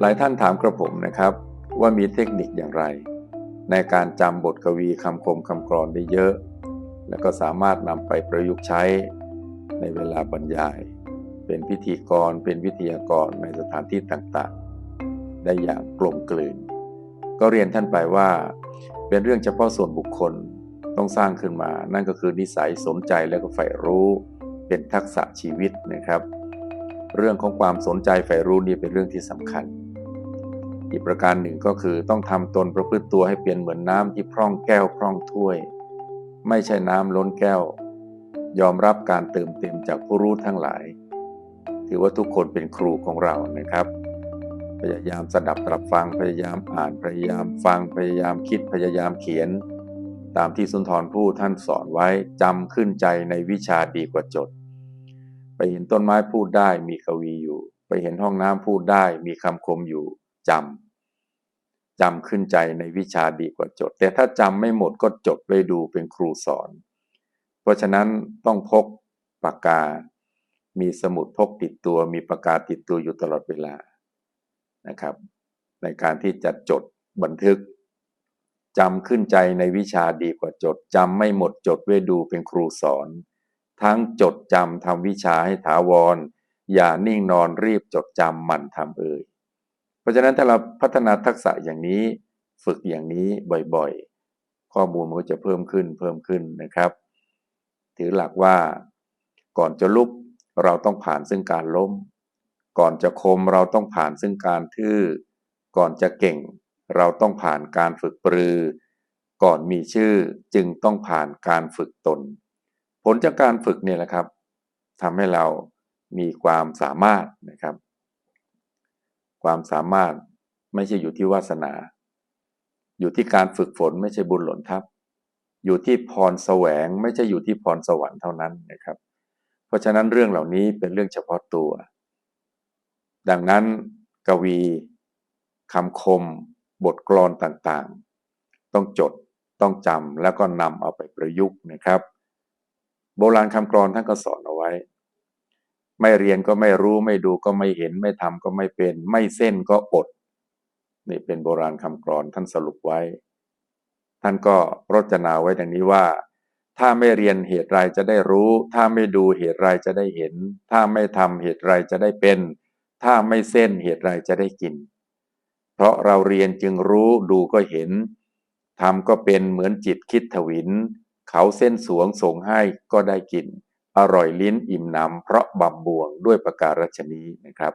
หลายท่านถามกระผมนะครับ ว่ามีเทคนิคอย่างไร ในการจำบทกวีคำคมคำกรอนได้เยอะ แล้วก็สามารถนำไปประยุกต์ใช้ในเวลาบรรยาย เป็นพิธีกรเป็นวิทยากรในสถานที่ต่างๆ ได้อย่างกลมกลืน ก็เรียนท่านไปว่า เป็นเรื่องเฉพาะส่วนบุคคลต้องสร้างขึ้นมา นั่นก็คือนิสัยสนใจแล้วก็ใฝ่รู้เป็นทักษะชีวิตนะครับ เรื่องของความสนใจใฝ่รู้นี่เป็นเรื่องที่สำคัญ อีกประการหนึ่งก็คือต้องทำตนประพฤติตัวให้เปลี่ยนเหมือนน้ำที่พร่องแก้วพร่องถ้วย ไม่ใช่น้ำล้นแก้ว ยอมรับการเติมเต็มจากผู้รู้ทั้งหลาย ถือว่าทุกคนเป็นครูของเรานะครับ พยายามสดับตรับฟังพยายามอ่านพยายามฟังพยายามคิดพยายามเขียน ตามที่สุนทรผู้ท่านสอนไว้จำขึ้นใจในวิชาดีกว่าจด ไปเห็นต้นไม้พูดได้มีกวีอยู่ ไปเห็นห้องน้ำพูดได้มีคำคมอยู่จำจำขึ้นใจในวิชาดีกว่าจด แต่ถ้าจำไม่หมดก็จดไว้ดูเป็นครูสอน เพราะฉะนั้นต้องพกปากกา มีสมุดพกติดตัวมีปากกาติดตัวอยู่ตลอดเวลานะครับ ในการที่จะจดบันทึกจำขึ้นใจในวิชาดีกว่าจดจำไม่หมดจดไว้ดูเป็นครูสอน ทั้งจดจำทำวิชาให้ถาวร อย่านิ่งนอนรีบจดจำมันทำเอ่ยเพราะฉะนั้นถ้าเราพัฒนาทักษะอย่างนี้ฝึกอย่างนี้บ่อยๆ ข้อมูลมันก็จะเพิ่มขึ้นเพิ่มขึ้นนะครับ ถือหลักว่าก่อนจะลุกเราต้องผ่านซึ่งการล้ม ก่อนจะคมเราต้องผ่านซึ่งการทื่อ ก่อนจะเก่ง เราต้องผ่านการฝึกปรือ ก่อนมีชื่อจึงต้องผ่านการฝึกตน ผลจากการฝึกเนี่ยแหละครับทำให้เรามีความสามารถนะครับ ความสามารถไม่ใช่อยู่ที่วาสนา อยู่ที่การฝึกฝนไม่ใช่บุญหล่นทับ อยู่ที่พรแสวงไม่ใช่อยู่ที่พรสวรรค์เท่านั้นนะครับ เพราะฉะนั้นเรื่องเหล่านี้เป็นเรื่องเฉพาะตัว ดังนั้นกวีคำคม บทกลอนต่างๆ ต้องจดต้องจำแล้วก็นำเอาไปประยุกต์นะครับ โบราณคำกรอนท่านก็สอนเอาไว้ ไม่เรียนก็ไม่รู้ไม่ดูก็ไม่เห็น ไม่ทำก็ไม่เป็น ไม่เส้นก็อด นี่เป็นโบราณคำกรอนท่านสรุปไว้ ท่านก็รจนาไว้ดังนี้ว่า ถ้าไม่เรียนเหตุไรจะได้รู้ ถ้าไม่ดูเหตุไรจะได้เห็น ถ้าไม่ทำเหตุไรจะได้เป็น ถ้าไม่เส้นเหตุไรจะได้กิน เพราะเราเรียนจึงรู้ดูก็เห็นทำก็เป็นเหมือนจิตคิดถวิน เขาเส้นสวงส่งให้ก็ได้กิน อร่อยลิ้นอิ่มหนำเพราะบำบวงด้วยประการฉนี้นะครับ